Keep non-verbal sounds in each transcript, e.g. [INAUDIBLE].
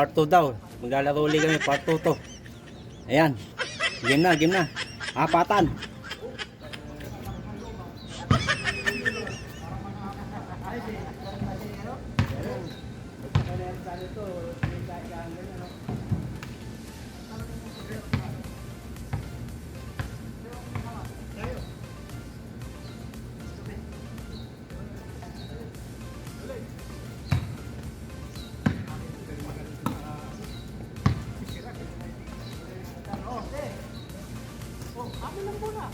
part 2 daw. Maglalaro ulit kami, part 2 to. Ayan. Game na, game na. Apatan. Wow.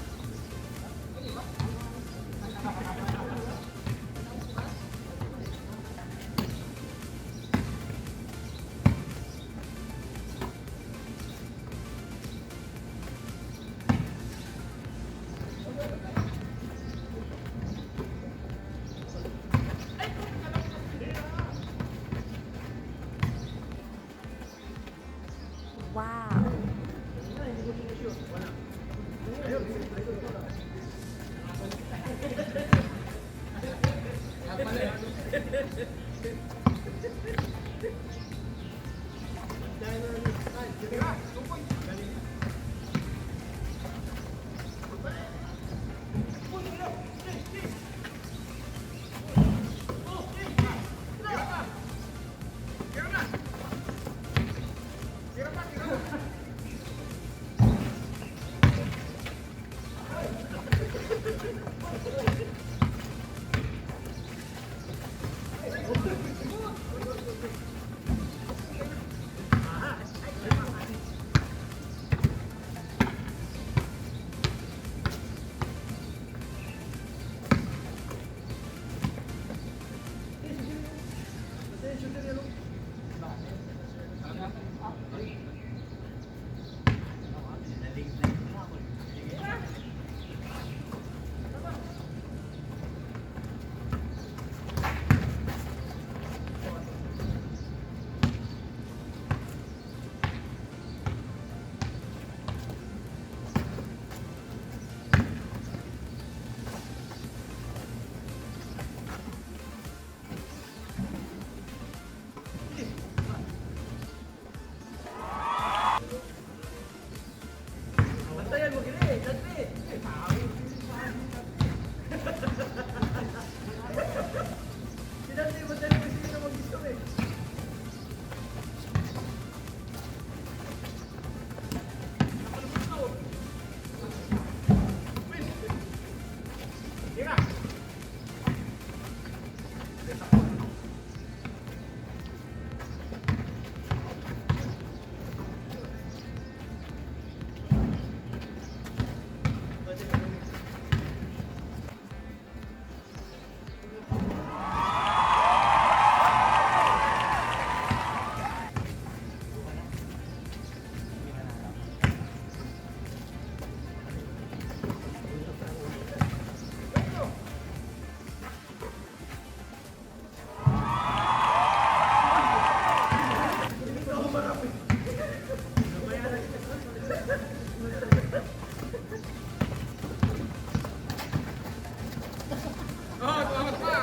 빨간 고기를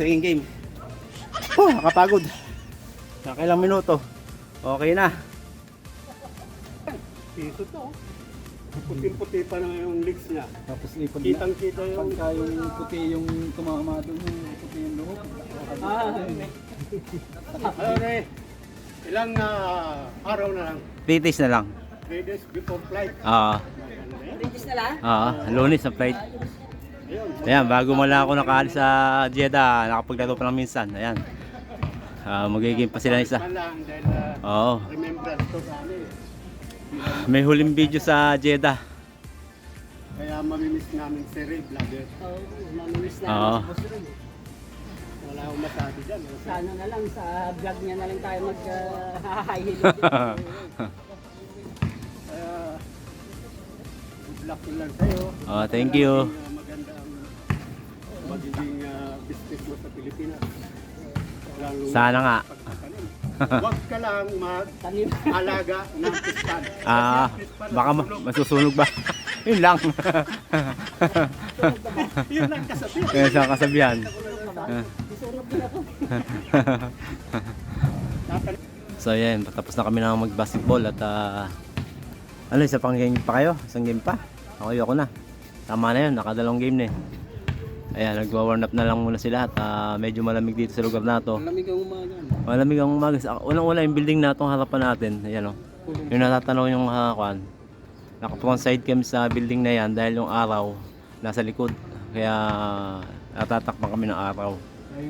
Nakasinging game. Oh, nakapagod. Nakailang minuto. Okay na. Dito to. Puting-puti pa na yung legs niya. Tapos ipag Kitang kita yung... pagka yung puti yung tumama doon yung puti yung loob. Ah, Ayun eh. Ilang ah, araw na lang. Titis na lang. 3 days before flight. Ah, ah, lunes na flight. Ayan, bago mo lang ako nakaalis sa Jeddah, nakapaglaro pa lang minsan. Ayan. Ah, magiging pa sila isa. Man lang dahil Oo. remembrance to sa. May huling video sa Jeddah. Kaya mamimiss namin si Ray Vlogger. Oo, mamimiss na Oo. si Boss. Wala akong masabi dyan. Sa ano na lang, sa vlog niya na lang tayo mag uh, [LAUGHS] Kaya good luck din lang sa'yo. Oh, thank you. Magiging ah, business mo sa Pilipinas. Lalo Sana nga. pagtatanim. Huwag ka lang mag-alaga ng pispan. Ah, baka ma- masusunog ba? [LAUGHS] Yun lang. [LAUGHS] Yun lang kasabi. Kaya sa kasabihan. [LAUGHS] so yan, patapos na kami na mag-basketball at ah, ano, isa pang game pa kayo? Isang game pa? Ako ayoko na. Tama na yun, nakadalawang game na eh. Ayan, nagwa-warm up na lang muna sila at ah, medyo malamig dito sa lugar na to. Lamig ang umaga. Malamig ang umaga. Unang-una yung building na itong harapan natin. Ayan o. Yung natatanaw yung hakakuan. Nakaprong side cam sa building na yan dahil yung araw nasa likod. Kaya natatakpan kami ng araw.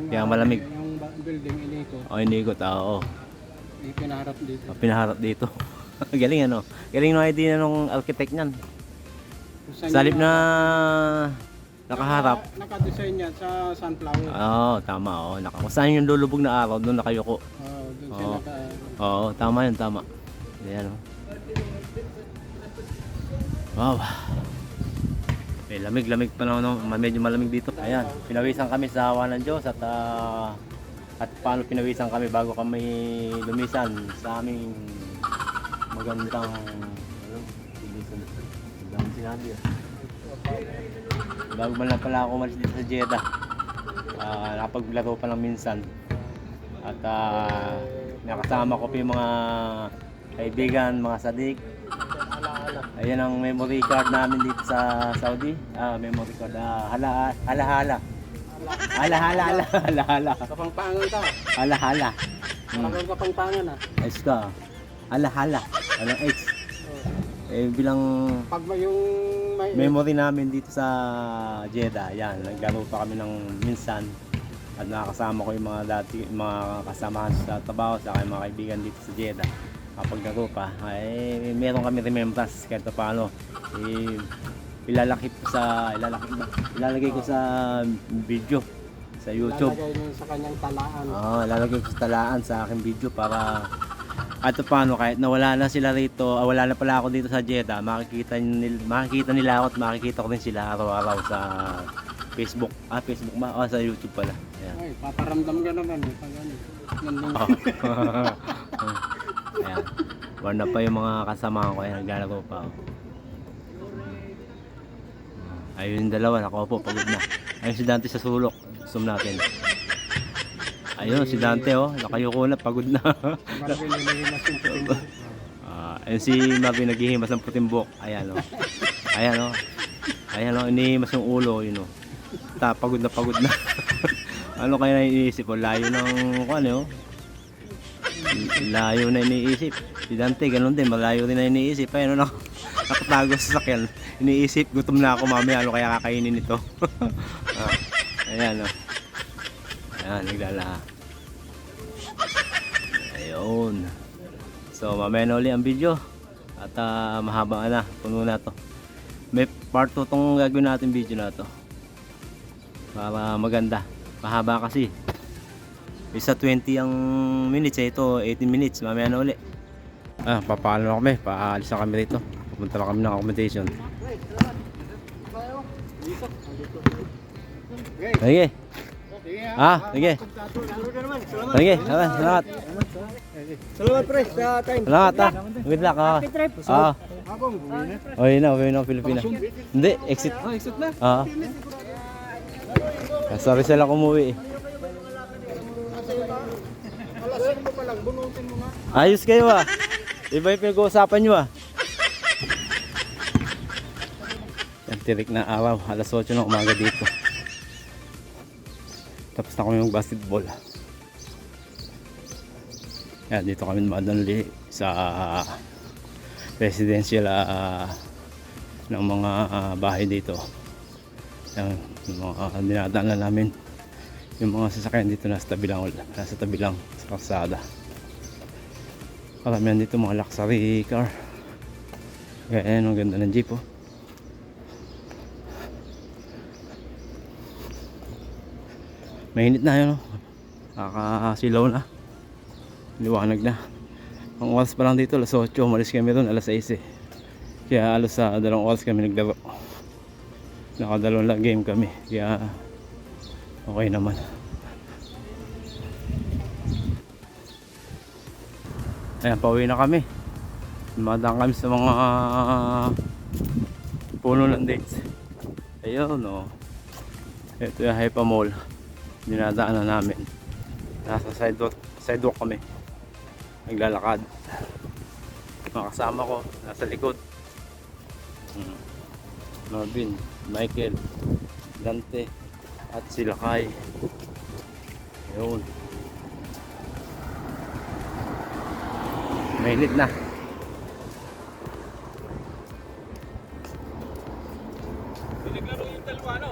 Kaya malamig. Yung building inikot, O inigot, ah, oo. may pinaharap dito. Oh, Pinaharap dito. [LAUGHS] Galing ano. Galing no idea nung architect niyan. Sa halip na nakaharap. Naka- Naka-design yan sa sunflower. Oo, tama. Oo. Naka, kung saan yung lulubog na araw, doon nakayuko. Oo, doon siya Oo. naka... Oo, tama yun, tama. Ayan o. Wow. May lamig-lamig pa na, no? medyo malamig dito. Ayan, pinawisan kami sa awa ng Diyos at ah, at paano pinawisan kami bago kami lumisan sa aming magandang ano, lumisan. Ang dami sinabi ah. Bago man lang pala ako umalis dito sa Jeddah. Ah, nakapaglaro pa lang minsan. At ah, nakasama ko pa yung mga kaibigan, mga sadik, Ayan ang memory card namin dito sa Saudi. Ah, memory card. Ah, hala, hala, hala. Hala, hala, hala, hala, hala. Kapangpangan ka. Hala, hala. Hmm. Kapangpangan ah. Ayos ka. Hala, hala. Walang H. Eh, bilang Pag may yung may memory namin dito sa Jeddah, yan, naglaro pa kami ng minsan. At nakakasama ko yung mga dati, mga kasamahan sa trabaho, sa mga kaibigan dito sa Jeddah. Kapag laro pa, ay meron kami remembrance kahit pa paano. Eh, ilalakip ko sa, ilalakip ba? Ilalagay ko sa video sa YouTube. lalagay mo sa kanyang talaan. Oo, lalagay ko sa talaan sa aking video para at paano kahit nawala na sila rito, ah, wala na pala ako dito sa Jeddah, makikita nila, makikita nila ako at makikita ko rin sila araw-araw sa Facebook. Ah, Facebook ba? Oh, sa YouTube pala. Ayan. Ay, paparamdam ka naman eh. Pag ano. Nandun Oh. [LAUGHS] Ayan. Wala pa yung mga kasama ko, ayan, naglalaro pa ako. Ayun yung dalawa, nakaupo, pagod na. Ayun si Dante sa sulok. Zoom natin. Ayun, si Dante oh, nakayuko na, pagod na. [LAUGHS] Ah, ayun si Marvin naghihimas ng puting buhok. Ayan oh. Ayan oh. Ayan oh, inihimas yung ulo, yun oh. Ta, pagod na pagod na. [LAUGHS] ano kaya na iniisip oh? Layo ng ano oh. Layo na iniisip. Si Dante, ganun din, malayo din na iniisip. Ayun oh, nak [LAUGHS] nakatago sa sakyan. Iniisip, gutom na ako mamaya, ano kaya kakainin ito. ah, ayan oh. Ayan, naglala. Ayun. So, mamaya na uli ang video. At ah, mahaba na. Puno na to. May part 2 tong gagawin natin video na to. Para maganda. Mahaba kasi. Isa 20 ang minutes. eh. Ito 18 minutes. Mamaya na uli. Ah, papaano na kami. Paalis na kami rito. Pupunta na kami ng accommodation. Sige. Ah, sige. Sige, salamat. Salamat. Salamat pre sa time. Salamat ah. Good luck ah. Ah. Oh, yun na, uwi na ang Pilipinas. Hindi, exit. Ah, exit na. Ah. Ah, Sorry sila kumuwi eh. Ayos kayo ah. Iba yung pinag-uusapan nyo ah. Yan, tirik na araw. Alas 8 ng umaga dito. Tapos na kami mag basketball. Yan, dito kami madali sa residential ah, ng mga ah, bahay dito. Yan, yung mga uh, dinadaanan namin. Yung mga sasakyan dito nasa tabi lang, nasa tabi lang sa kalsada. Karamihan dito mga luxury car. Kaya ayan, ang ganda ng jeep oh. Mainit na yun oh. Nakakasilaw na. Liwanag na. Ang oras pa lang dito, alas 8, umalis kami doon, alas 6 eh. Kaya alas sa dalawang oras kami naglaro. Nakadalawang lang game kami. Kaya okay naman. Ayan, pauwi na kami. Dumadaan kami sa mga puno ng dates. Ayun, no. Ito yung Hypa Mall. Dinadaanan namin. Nasa sidewalk, sidewalk kami. Naglalakad. Mga kasama ko, nasa likod. Hmm. Marvin, Michael, Dante, at sila Kai. Ayun. Mainit na. Pinaglaro yung dalawa, no?